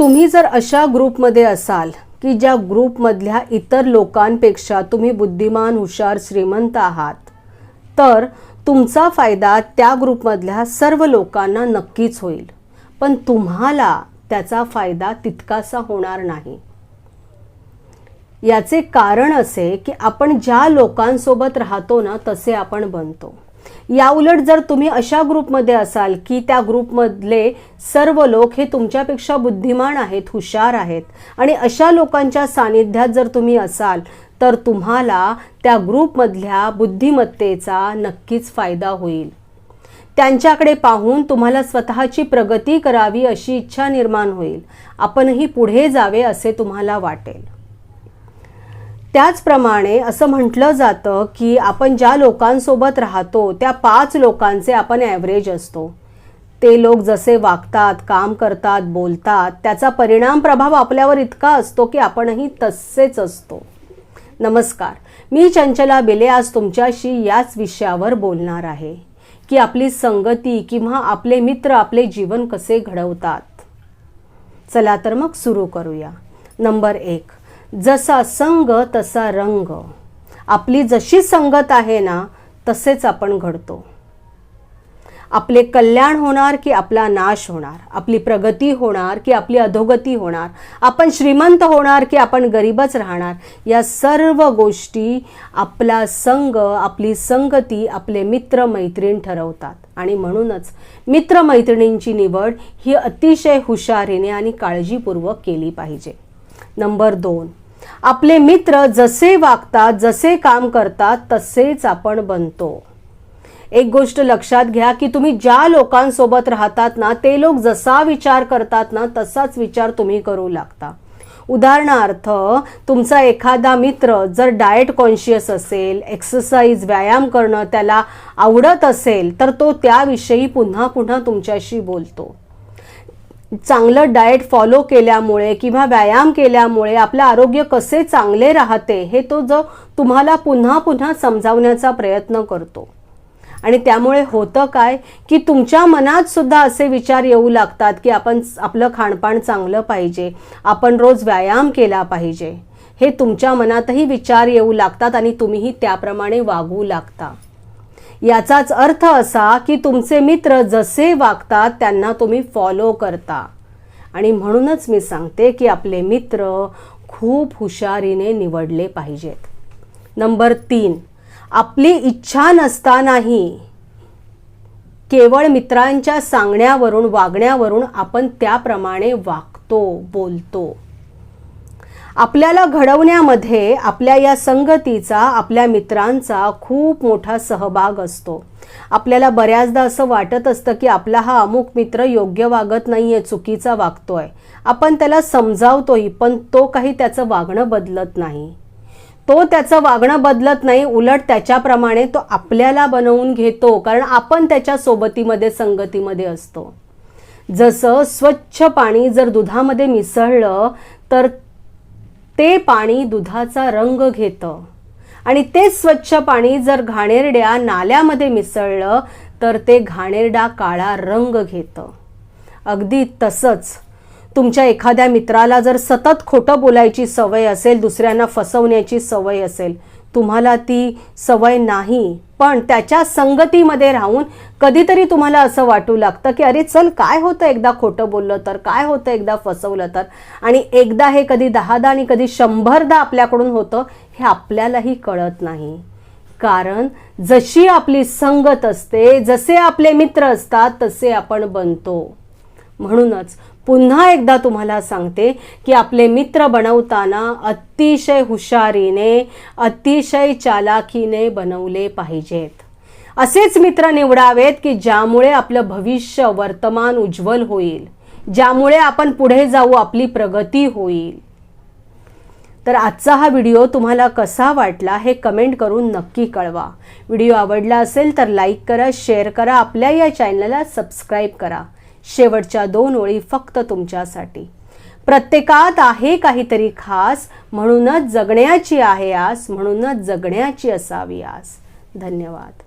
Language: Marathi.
तुम्ही जर अशा ग्रुपमध्ये असाल की ज्या ग्रुपमधल्या इतर लोकांपेक्षा तुम्ही बुद्धिमान हुशार श्रीमंत आहात तर तुमचा फायदा त्या ग्रुपमधल्या सर्व लोकांना नक्कीच होईल. पण तुम्हाला त्याचा फायदा तितकासा होणार नाही. याचे कारण असे की आपण ज्या लोकांसोबत राहतो ना तसे आपण बनतो. याउलट जर तुम्ही अशा ग्रुपमध्ये असाल की त्या ग्रुपमधले सर्व लोक हे तुमच्यापेक्षा बुद्धिमान आहेत हुशार आहेत आणि अशा लोकांच्या सानिध्यात जर तुम्ही असाल तर तुम्हाला त्या ग्रुपमधल्या बुद्धिमत्तेचा नक्कीच फायदा होईल. त्यांच्याकडे पाहून तुम्हाला स्वतःची प्रगती करावी अशी इच्छा निर्माण होईल. आपणही पुढे जावे असे तुम्हाला वाटेल. त्याचप्रमाणे असं म्हटलं जातं की आपण ज्या लोकांसोबत राहतो त्या पाच लोकांचे आपण ॲव्हरेज असतो. ते लोक जसे वागतात काम करतात बोलतात त्याचा परिणाम प्रभाव आपल्यावर इतका असतो की आपणही तसेच असतो. नमस्कार. मी चंचला बेले आज तुमच्याशी याच विषयावर बोलणार आहे. की आपली संगती किंवा आपले मित्र आपले जीवन कसे घडवतात. चला तर मग सुरू करूया. नंबर एक. जसा संग तसा रंग. आपली जशी संगत आहे ना तसेच आपण घडतो. आपले कल्याण होणार की आपला नाश होणार? आपली प्रगती होणार की आपली अधोगती होणार? आपण श्रीमंत होणार की आपण गरीबच राहणार? या सर्व गोष्टी आपला संघ आपली संगती आपले मित्र मैत्रीण ठरवतात. आणि म्हणूनच मित्रमैत्रिणींची निवड ही अतिशय हुशारीने आणि काळजीपूर्वक केली पाहिजे. नंबर दोन. आपले मित्र जसे वागतात जसे काम करतात तसेच आपण बनतो. एक गोष्ट लक्षात घ्या की तुम्ही ज्या लोकांसोबत राहतात ना ते लोक जसा विचार करतात ना तसाच विचार तुम्ही करू लागता. उदाहरणार्थ तुमचा एखादा मित्र जर डाएट कॉन्शियस असेल एक्सरसाइज व्यायाम करणं त्याला आवडत असेल तर तो त्याविषयी पुन्हा पुन्हा तुमच्याशी बोलतो. चांगलं डाएट फॉलो केल्यामुळे किंवा व्यायाम केल्यामुळे आपलं आरोग्य कसे चांगले राहते हे तो जो तुम्हाला पुन्हा पुन्हा समजावण्याचा प्रयत्न करतो. आणि त्यामुळे होतं काय की तुमच्या मनात सुद्धा असे विचार येऊ लागतात की आपण आपलं खाणपान चांगलं पाहिजे आपण रोज व्यायाम केला पाहिजे. हे तुमच्या मनातही विचार येऊ लागतात आणि तुम्हीही त्याप्रमाणे वागू लागता. याचाच अर्थ असा की तुमचे मित्र जसे वागतात त्यांना तुम्ही फॉलो करता. आणि म्हणूनच मी सांगते की आपले मित्र खूप हुशारीने निवडले पाहिजेत. नंबर तीन आपली इच्छा नसतानाही केवळ मित्रांच्या सांगण्यावरून वागण्यावरून आपण त्याप्रमाणे वागतो बोलतो. आपल्याला घडवण्यामध्ये आपल्या या संगतीचा आपल्या मित्रांचा खूप मोठा सहभाग असतो. आपल्याला बऱ्याचदा असं वाटत असतं की आपला हा अमुक मित्र योग्य वागत नाही आहे चुकीचा वागतोय. आपण त्याला समजावतोही पण तो काही त्याचं वागणं बदलत नाही. तो त्याचं वागणं बदलत नाही उलट त्याच्याप्रमाणे तो आपल्याला बनवून घेतो कारण आपण त्याच्या सोबतीमध्ये संगतीमध्ये असतो. जसं स्वच्छ पाणी जर दुधामध्ये मिसळलं तर ते पाणी दुधाचा रंग घेतं. आणि तेच स्वच्छ पाणी जर घाणेरड्या नाल्यामध्ये मिसळलं तर ते घाणेरडा काळा रंग घेतं. अगदी तसंच तुमच्या एखाद्या मित्राला जर सतत खोटं बोलायची सवय असेल दुसऱ्यांना फसवण्याची सवय असेल तुम्हाला ती सवय नाही. पण त्याच्या संगतीमध्ये राहून कधीतरी तुम्हाला असं वाटू लागतं की अरे चल काय होतं एकदा खोटं बोललं तर? काय होतं एकदा फसवलं तर? आणि एकदा हे कधी दहादा आणि कधी शंभरदा आपल्याकडून होतं हे आपल्यालाही कळत नाही. कारण जशी आपली संगत असते जसे आपले मित्र असतात तसे आपण बनतो. म्हणूनच पुन्हा एकदा तुम्हाला सांगते की आपले मित्र बनवताना अतिशय हुशारीने अतिशय चालाखीने बनवले पाहिजेत. असेच मित्र निवडावेत की ज्यामुळे आपलं भविष्य वर्तमान उज्ज्वल होईल ज्यामुळे आपण पुढे जाऊ आपली प्रगती होईल. तर आजचा हा व्हिडिओ तुम्हाला कसा वाटला हे कमेंट करून नक्की कळवा. व्हिडिओ आवडला असेल तर लाईक करा शेअर करा आपल्या या चॅनलला सबस्क्राईब करा. शेवटच्या दोन ओळी फक्त तुमच्यासाठी. प्रत्येकात आहे काहीतरी खास म्हणूनच जगण्याची आहे आस म्हणूनच जगण्याची असावी आस. धन्यवाद.